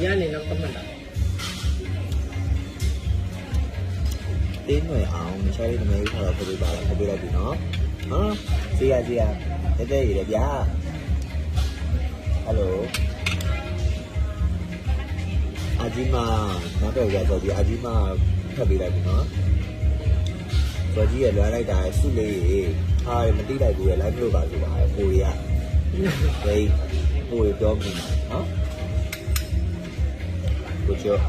ဒီကနေတော့ကမှတ်တာတင်းຫນွယ်အောင်မချားလေးနမေးထားတော့ပြပေးပါလားပြပေးလိုက်ပြီနော်ဟမ်စီရစီရတဲ့တဲ့ရဗျာဟယ်လိုအာဂျီမာနောက်တော့ရတော့ဒီအာဂျီမာဖတ်ပေးလိုက်ပြီနော်ကျော်ကြီးရလွှမ်းလိုက်တာစုလေးရေဟာမတိလိုက်ဘူးရလိုက်မလို့ပါဆိုပါကိုရီးယားဒိတ်ကိုရီပြောမိမှာနော် ကိုကျော်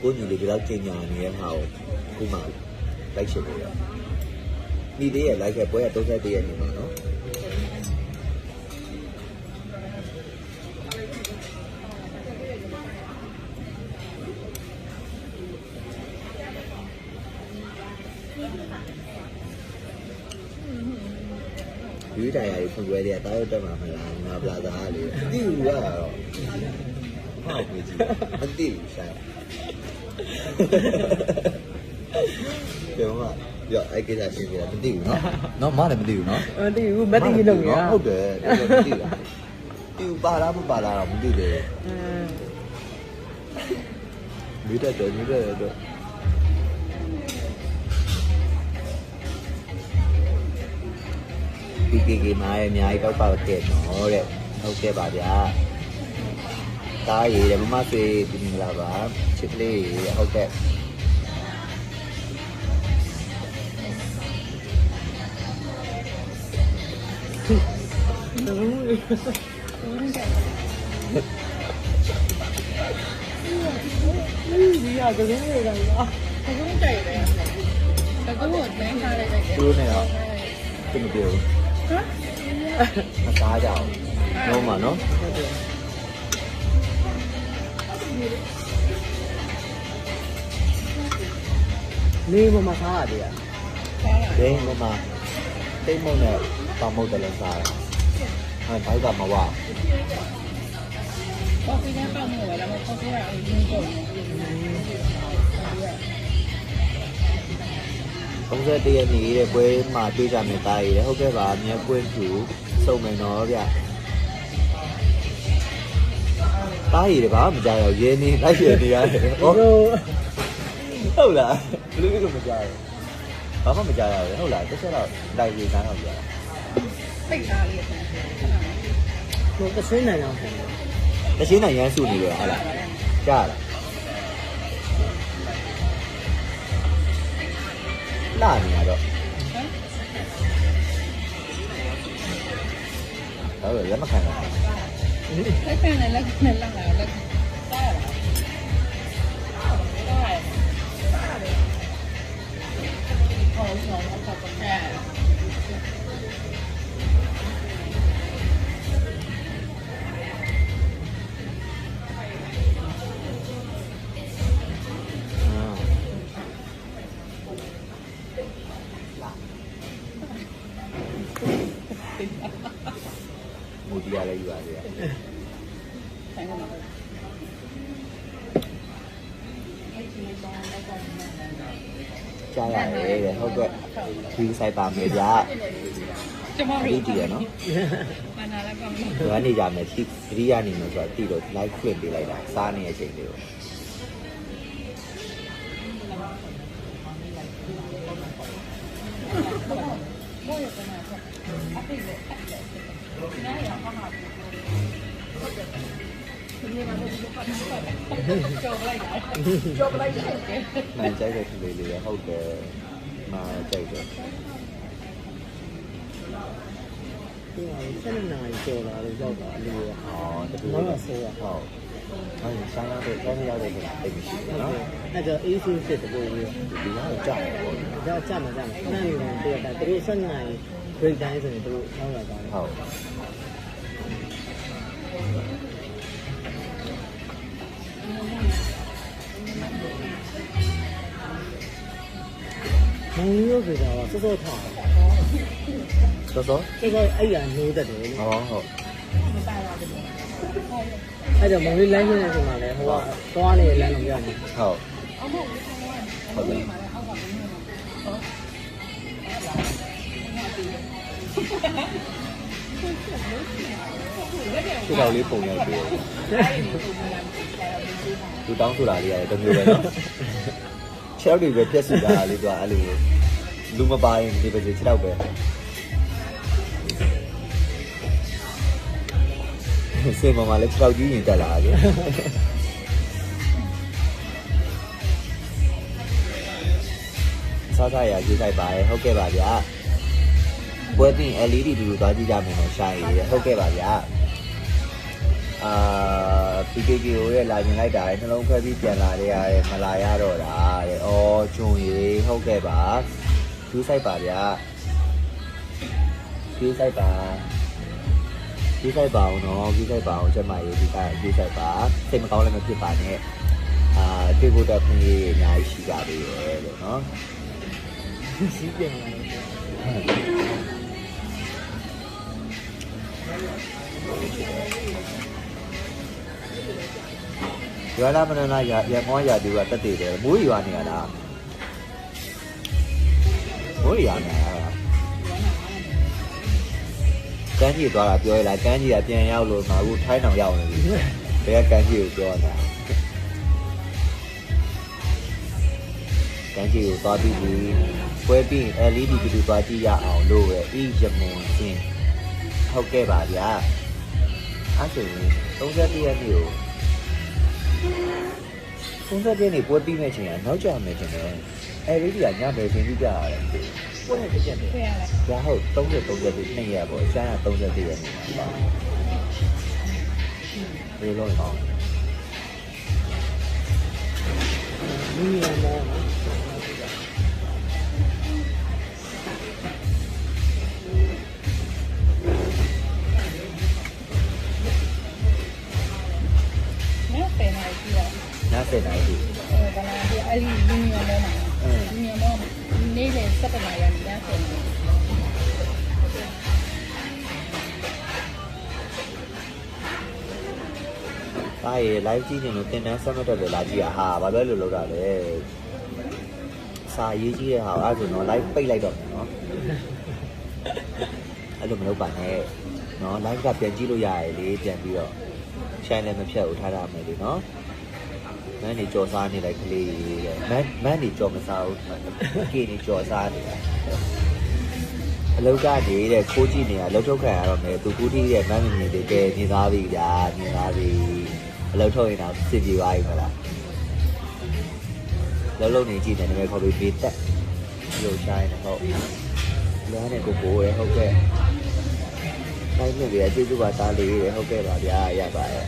ကိုညီလေးကတော့ကျင်ညာနေတဲ့ဟာကိုခုမှလိုက်ချင်လို့ရမိသေးရဲ့လိုက်ခဲ့ပွဲက31ရက်နေမှာနော်ဒီ ရွေးတာရီဖွင့်ပွဲတွေကတားရတက်မှာမလားငါပလာသားလေးအတိဘူးကတော့ဟုတ်ပြီကြီးအတိဘူးရှာပြောမှာပြောအဲ့ကိစ္စရှင်းပြတာမသိဘူးနော်နော်မလည်းမသိဘူးနော်မသိဘူးမသိဘူးလို့ပြောဟုတ်တယ်တော်တော်မသိတာဒီပါလားမပါလားတော့မသိသေးဘူးအင်းမိတတ်တယ်မိတတ်တယ်တော့ ဒီကေကေမားရဲ့အများကြီးတော့ပေါ့တဲ့နော်တဲ့ဟုတ်ကဲ့ပါဗျာတားရည်တယ်မမဆွေဒီမင်္ဂလာပါချစ်ကလေးဟုတ်ကဲ့ဒီရကလေးတွေကလားဘကုန်းကြိုက်တယ်ဘကုန်းကိုလင်းထားလိုက်တယ်သူတို့နဲ့တော့သူမပြော ဘူးဟမ်မစားကြအောင်လုံးမှာနော်ဟုတ်တယ်နေမမစားရတယ်ဒိန်းမမတိတ်မုံနဲ့ပေါမုတ်တယ်လည်းစားတယ်အဲဘိုက်ကမဝကော်ဖီနဲ့ပေါက်မှုပဲဒါပေမဲ့ကော်ဖီကအရင်ကုန်တယ်31ရက်နေ့တဲ့ပွဲမှာတွေ့ကြမယ်တားရည်ဟုတ်ကဲ့ပါမြတ်ပွင့်သူစုံမယ်နော်ဗျတားရည်တပါမကြောက်ရရင်းနေ လိုက်ရနေရတယ်ဟောဟိုဟုတ်လားဘယ်လိုလဲမကြောက်ရဘာမှမကြောက်ရဘူးဟုတ်လားတစ်ချက်တော့လိုက်ရသားတော့ကြာပိတ်သားလေးဆန်ဆန်ဟိုကစင်းနိုင်အောင်ဆန်တယ်တရှင်းနိုင်ရမ်းစု လားကြားလားလာနေရတော့ဟမ်ဟုတ်ရမခံနိုင်လက်ခံနဲ့လက်ခံနဲ့လက်လာလက်စား ကြားရတယ်တဲ့ဟုတ်ကဲ့ဒီဆိုင်ပါမယ်ဗျာကျမအတို့ဒီတီရနော်မနာလည်းကောင်းတယ်ဒီကနေကြမယ်ဒီသတိရနေမှာဆိုတာတိတော့ live ဖွင့်ပေးလိုက်တာစားနေတဲ့အချိန်လေးကို ကြော်လိုက်တာကြော်လိုက်တယ်နိုင်ကြိုက်တဲ့ကလေးလေးဟုတ်တယ်မာကြိုက်တယ်ဒီမှာဆက်နေနိုင်ကြော်လာလို့ရောက်တာလူရอ๋อတပူတော့ဆိုရဟုတ်အဲ့ဒီဆိုင်ရောက်တဲ့ဆိုင်ရောက်တဲ့ဆိုတာတိတ်မရှိဘူးနော်အဲ့တော့အေးဆေးဖြစ်တဲ့ပုံကြီးဒီကတော့ကြောက်တယ်ပေါ့ကြောက်ကြမှာကြမှာခဏနေတယ်တရတာသူတို့ဆက်နိုင် break time ဆိုရင်သူတို့နောက်လာတာဟုတ် မုံရိုးဆိုတာကစောစောထားစောစောစောစောအဲ့ရနိုးတတ်တယ်လေဟောဟုတ်အဲ့တော့မုံလေးလိုင်းနေတဲ့အချိန်မှာလည်းဟိုကသွားနေလမ်းလုံးရနေဟုတ်ဟုတ်တယ်ခြေထောက်လေးပုံရိုက်ပြီးသူတောင်းဆိုတာလေးရတယ်တမျိုးပဲနော်ခြေထောက်တွေပဲပြက်စီတာလေးသူကအဲ့လို လူမပါရင်ဒီပဲခြေထောက်ပဲစေမမလည်းခြေထောက်ကြီးရင်တက်လာတယ်စားစားရရေးဆိုင်ပါရဲ့ဟုတ်ကဲ့ပါဗျာပွဲတင် LED တူတူသွားကြည့်ကြမယ်နော်ရှာရည်ဟုတ်ကဲ့ပါဗျာအာ PKK ကိုရဲ့လာရင်လိုက်တာလေနှလုံးခွဲပြီးပြန်လာတဲ့ရတယ်မလာရတော့တာတဲ့။အော်ဂျုံရီဟုတ်ကဲ့ပါ။ ကျူးဆိုင်ပါဗျာ။ကျူးဆိုင်ပါ။ကျူးဆိုင်ပါအောင်နော်ကျူးဆိုင်ပါအောင်ချက်မရေးဒီကကျူးဆိုင်ပါ။စိတ်မကောင်းလည်းမဖြစ်ပါနဲ့။အာတေကိုတက်ခွင့်ရေးအများကြီးရှိကြသေးတယ်လို့နော်စီးပြန်လာတယ်။ရွာလာမနနာရရမောရတူကတက်တည်တယ်မိုးရွာနေရလား။ မိုးရွာနေရလား။ကန်းကြီးသွားတာပြောရလားကန်းကြီးကပြန်ရောက်လို့ငါအခုထိုင်းအောင်ရောက်နေပြီ။ဘယ်ကကန်းကြီးကိုပြောတာ။ကန်းကြီးကိုသွားပြီးပြီ။ပွဲပြီး LED တူတူသွားကြည့်ရအောင်လို့ပဲဤရမွန်ချင်းဟုတ်ကဲ့ပါဗျာ။အဲ့ဆိုရင်31ရက်နေ့ကို31ရက်နေ့ပွဲပြီးမဲ့ချိန်ကနောက်ကျမယ်ထင်တယ်။ LED ကညဘယ်ချိန်ပြီးကြရတယ်။ပွဲနဲ့တစ်ချက်ပဲတွေ့ရလားဒါဟုတ်30 30နှစ်ရက်ပေါ့ရှားရ30ရက်နေပါဘယ်လိုလဲမီးရမောနော်နော်ပယ်နေပြီတော့နား စက်နိုင်ပြီအဲဒါလည်းဒီအဲ့ဒီလူမျိုးလုံးမှာလူမျိုးလုံးနေ့လေစက်တနာရနေတယ်ဆိုတော့ဒါရေ live ကြည့်နေလို့တင်တန်းဆက်မတက်ပဲလာကြည့်ရဟာဘာပဲလို့လောက်တာလဲစာရေးကြီးတဲ့ဟာအဲ့ဆိုတော့ live ပိတ်လိုက်တော့မယ်နော်အဲ့လိုမလုပ်ပါနဲ့နော် live ကပြန်ကြည့်လို့ရတယ်လေပြန်ပြီးတော့ shine လည်းမဖြတ်ဘူးထားရမယ်လေနော် မန်းနေကြော်စားနေလိုက်ကလေးတဲ့မန်းမန်းနေကြော်မစားဘူးကေနေကြော်စားနေတာအလောက်ကနေတဲ့ခိုးကြည့်နေတာလှုပ်ထုတ်ခံရတော့မယ်သူကူတီးတဲ့မမ်းမမြင်တဲ့ကဲမြင်သားပြီဗျာမြင်သားပြီအလောက်ထုတ်ရင်တော့စစ်ပြေသွားပြီမလားလှုပ်လုံးနေကြည့်တယ်နာမည်ခေါ်ပြီးပေးတက်လှုပ်ဆိုင်တယ်ဟုတ်လမ်းနဲ့ကိုကိုရဟုတ်ကဲ့တိုင်းမြစ်ကြီးကျေးဇူးပါသားလေးရဟုတ်ကဲ့ပါဗျာရပါရဲ့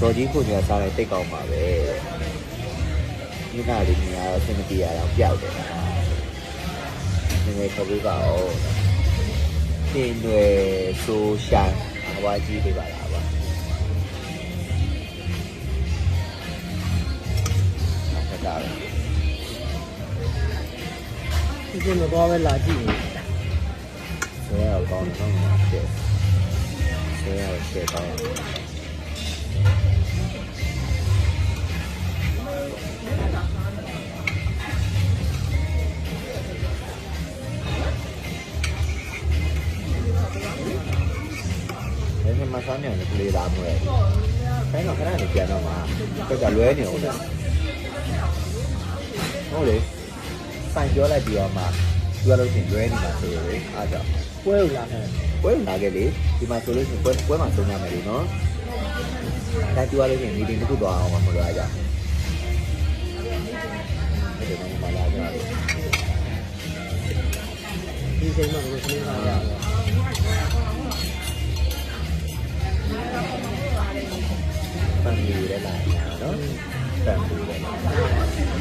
စော်ကြီးကိုညာစားတဲ့တိတ်ကောင်းပါပဲဒီနာလေးညာတော့စင်မတီရအောင်ပျောက်တယ်နည်းနည်းခေါ်ပေးပါဦးတင်တွေဆိုရှာအဝါကြီးပေးပါလားပါဟုတ်ကဲ့ဒီစမသွားပဲလာကြည့်နေဆဲရောက်ကောင်းတော့မှာဖြစ်ဆဲရောက်ရှေ့ကောင်း အဲ့ဒီမှာဆောင်းနေတယ်ကလေးလာမွဲအဲ့တော့ခဏနေပြန်တော့မှာတော့ကလွဲနေအောင်လားဟုတ်လေစိုင်ပြောလိုက်ပြီးတော့မှပြောလို့ရှိရင်လွဲနေတာဆိုရယ်အားကြောင့်ပွဲကိုလာခဲ့ပွဲလာခဲ့လေဒီမှာဆိုလို့ရှိရင်ပွဲပွဲမှာဆုံးရမယ်လေနော် ဒါကြွားလို့ရှိရင် meeting တစ်ခုသွားအောင်မလို့အားကြအဲ့ဒါမှမလာကြဘူးဒီချိန်မှာကိုစနေလာရတယ်ဖန်ပြီးရလာနော်ဖန်ပြီးရလာအမကောမကိုကိုပါပဲနဲ့ဒေတာကိုပေးမလားနာမည်ခေါ်ပေးမလား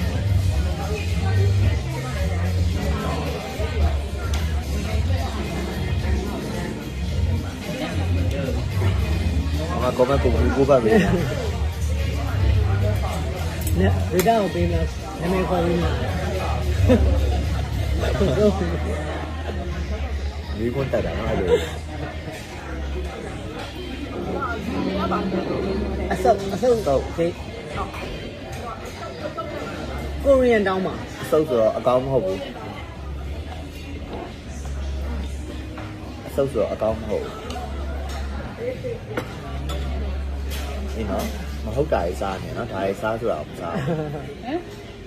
ဟုတ်ဒီကွန်တက်တာနော်အဲ့လိုအဆုပ်အဆုပ်တော့ခေကိုရီးယန်တောင်းပါအစုပ်ဆိုတော့အကောင်းမဟုတ်ဘူးစုပ်ဆိုတော့အကောင်းမဟုတ်ဘူးဒီ နော်မဟုတ်တာရေးစားနေနော်ဒါရေးစားဆိုတာမစားဘူးဟမ်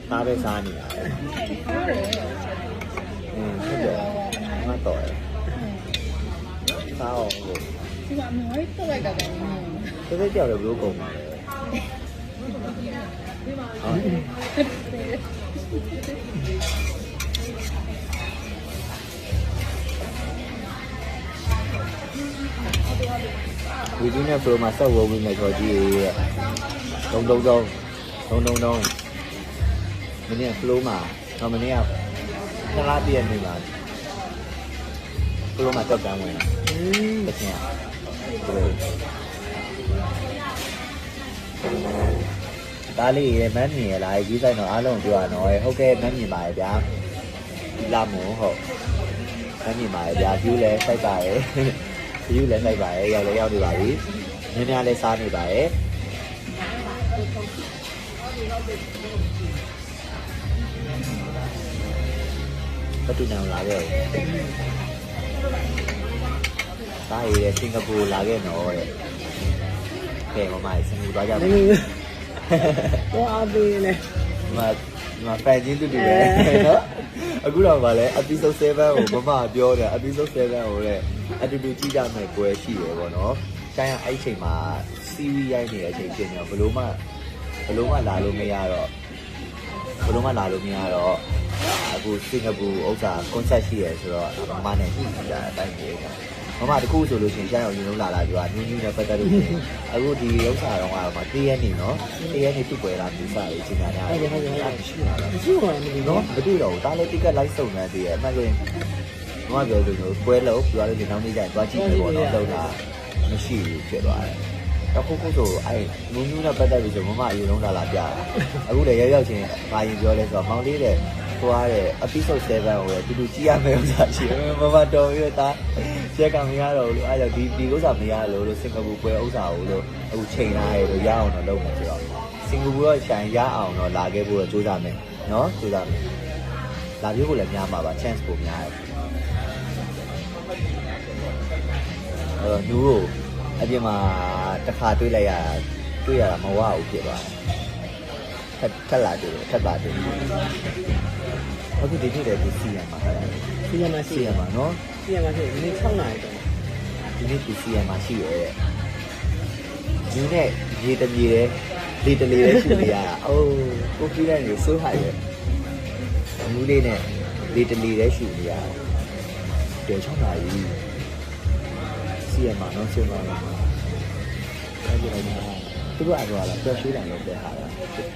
စားပဲစားနေရတယ်ဟုတ်တယ်อืมဟုတ်တယ်ငါတော့ရစားအောင်လို့ဒီမှာအများကြီးတော့လိုက်တာပဲနင်းသူတို့ကြောက်တယ်ဘလို့ကုန်ပါလဲဟုတ် ဒီဒီနဲ့ဆိုမှစောက်ဝဝင်နေတော့ကြီးရဲ့တုံတုံတုံတုံတုံတုံမင်းကဖလိုးမှာတော့မင်းကသလားပြည့်နေပါဖလိုးမှာတက်တန်းဝင်တာอืมတစ်ချင်းဒါလေးရေမန်းမြင်ရလားကြီးဆိုင်တော့အားလုံးပြောရတော့ဟုတ်ကဲ့မန်းမြင်ပါရဲ့ဗျာလာမို့ဟုတ်မန်းမြင်ပါရဲ့ဗျာ view လဲစိုက်ပါရဲ့ view လဲစိုက်ပါရဲ့ရောက်လဲရောက်နေပါပြီနည်းနည်းလေးစားနေပါရဲ့ဘယ်သူနာလာခဲ့သားရည်စင်ကာပူလာခဲ့နော်တဲ့ကဲမမစင်ကာပူသွားကြပါနေတော့အပေးနေမမဖန်ချင်းတူတူပဲနော် အခုတော့ဗာလဲ episode 7ကိုမမပြောတယ် episode 7ကိုတဲ့အတူတူကြည့်ကြမယ်ကွယ်ရှိရပေါ့နော်။ကျန်ရအဲ့ချိန်မှာ series ရိုက်နေတဲ့အချိန်ဖြစ်နေတော့ဘလို့မှဘလို့မှလာလို့မရတော့ဘလို့မှလာလို့မရတော့အခုစင်ကာပူဥစ္စာ concept ရှိရဆိုတော့မမနဲ့ညှိကြတာအတိုင်းပြေတာ မမတခုဆိုလို့ရှိရင်ကျန်အောင်ရင်လုံးလာလာပြောနင်းနင်းနဲ့ပတ်သက်လို့ရှိရင်အခုဒီဥစ္စာတော့ကတော့တရက်နေနော်တရက်နေပြပွဲလာပြီးစားရေးချိန်တာရှိတာလားမရှိပါဘူးနော်မတွေ့တော့ဘူးဒါလည်းတိကက်လိုက်စုံနေသေးရဲ့အမှန်ဆိုရင်ဘမပြောလို့ပွဲလို့ပြောလို့ဒီနောက်နေ့ကျရင်သွားကြည့်မယ်ပေါ့နော်လောက်တာမရှိဘူးဖြစ်သွားတယ်တော့ခုခုဆိုအဲ့နူးနူးနဲ့ပတ်သက်ပြီးဆိုမမအရင်လုံးလာလာပြတာအခုလည်းရောက်ရောက်ချင်းဘာရင်ပြောလဲဆိုတော့မောင်လေးတဲ့ သွားတဲ့ episode 7ကိုပဲတူတူကြည့်ရမယ်ဥစ္စာရှိတယ်မမတော်ရတာချက်ကမရတော့ဘူးလို့အဲ့တော့ဒီဒီဥစ္စာမရလို့လို့စင်ကာပူပွဲဥစ္စာကိုလို့အခုချိန်လာရလို့ရအောင်တော့လုပ်မယ်ဆိုတော့စင်ကာပူကဆိုင်ရအောင်တော့လာခဲ့ဖို့တော့ကြိုးစားမယ်နော်ကြိုးစားမယ်လာပြဖို့လည်းများမှာပါ chance ကိုများတယ်အဲ့တော့နူးကိုအပြင်မှာတစ်ခါတွေ့လိုက်ရတာတွေ့ရတာမဝဘူးဖြစ်သွားတယ်ထက်ထက်လာတယ်ထက်လာတယ် အခုဒီနေ့လည်းဒီစီရမှာအဲ့ဒါစီရမရှိစီရမှာနော်စီရမရှိဒီနေ့6နာရီတော့ဒီနေ့ဒီစီရမှာရှိရဲတဲ့ဒီနဲ့ရေတပြေတယ်လေတလေးလည်းရှိနေရတာအိုးကိုပြတဲ့နေစိုးဟာရဲ့အမှုလေးနဲ့လေတလေးလည်းရှိနေရတာတယ်ချောင်းလာကြီးစီရမှာနော်စီရမှာနော်အဲ့ဒီလိုက်တာသူတို့အရောလာပျော်ရွှင်တယ်လို့ပြောထားတာ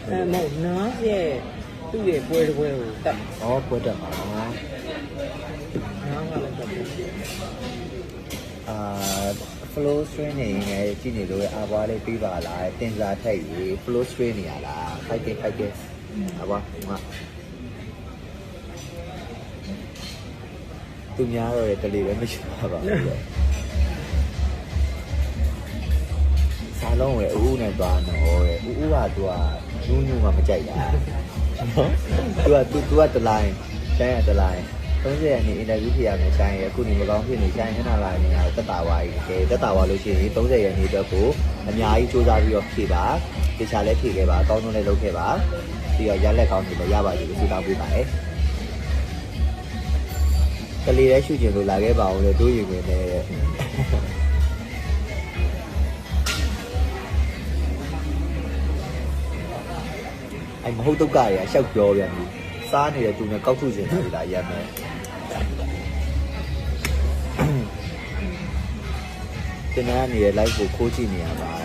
အဲမဟုတ်နားရဲ့ သူ့ရဲ့ပွဲတစ်ပွဲကိုတတ်ဩပွဲတက်မှာနော်နားကလည်းတတ်တယ်အာ flow string နေရင်ကြည့်နေလို့အဘွားလေးပြီးပါလားတင်စားထိုက်ရေ flow string နေရလားဖိုက်ကဲဖိုက်ကဲအဘွားငါသူများတော့တလေပဲမရှိပါပါဘူးစားလုံးဝယ်ဦးဦးနဲ့သွားတော့တဲ့ဦးဦးကသူကနူးနူးမှမကြိုက်တာ နော်သူကသူသူကတလိုင်းကျန်ရတလိုင်း30ရက်နေအင်တာဗျူးဖြေရမယ်ကျန်ရအခုနေမကောင်းဖြစ်နေကျန်ခဏလာနေရတက်တာဝါကြီးကဲတက်တာဝါလို့ရှိရင်30ရက်နေတော့ကိုအများကြီးစူးစမ်းပြီးတော့ဖြေပါတခြားလည်းဖြေခဲ့ပါအကောင်းဆုံးလည်းလုပ်ခဲ့ပါပြီးတော့ရလက်ကောင်းတွေလည်းရပါစေလို့ဆုတောင်းပေးပါတယ်ကလေးလည်းရှုကျင်လို့လာခဲ့ပါအောင်လေတိုးရင်ဝင်နေတယ် အဲ့မဟုတ်တော့ကရအလျှောက်ပြောပြန်ပြီစားနေတဲ့သူနဲ့ကောက်ထုချင်တာလာရမ်းမယ်တင်နေနေတဲ့ live ကိုခိုးကြည့်နေရပါ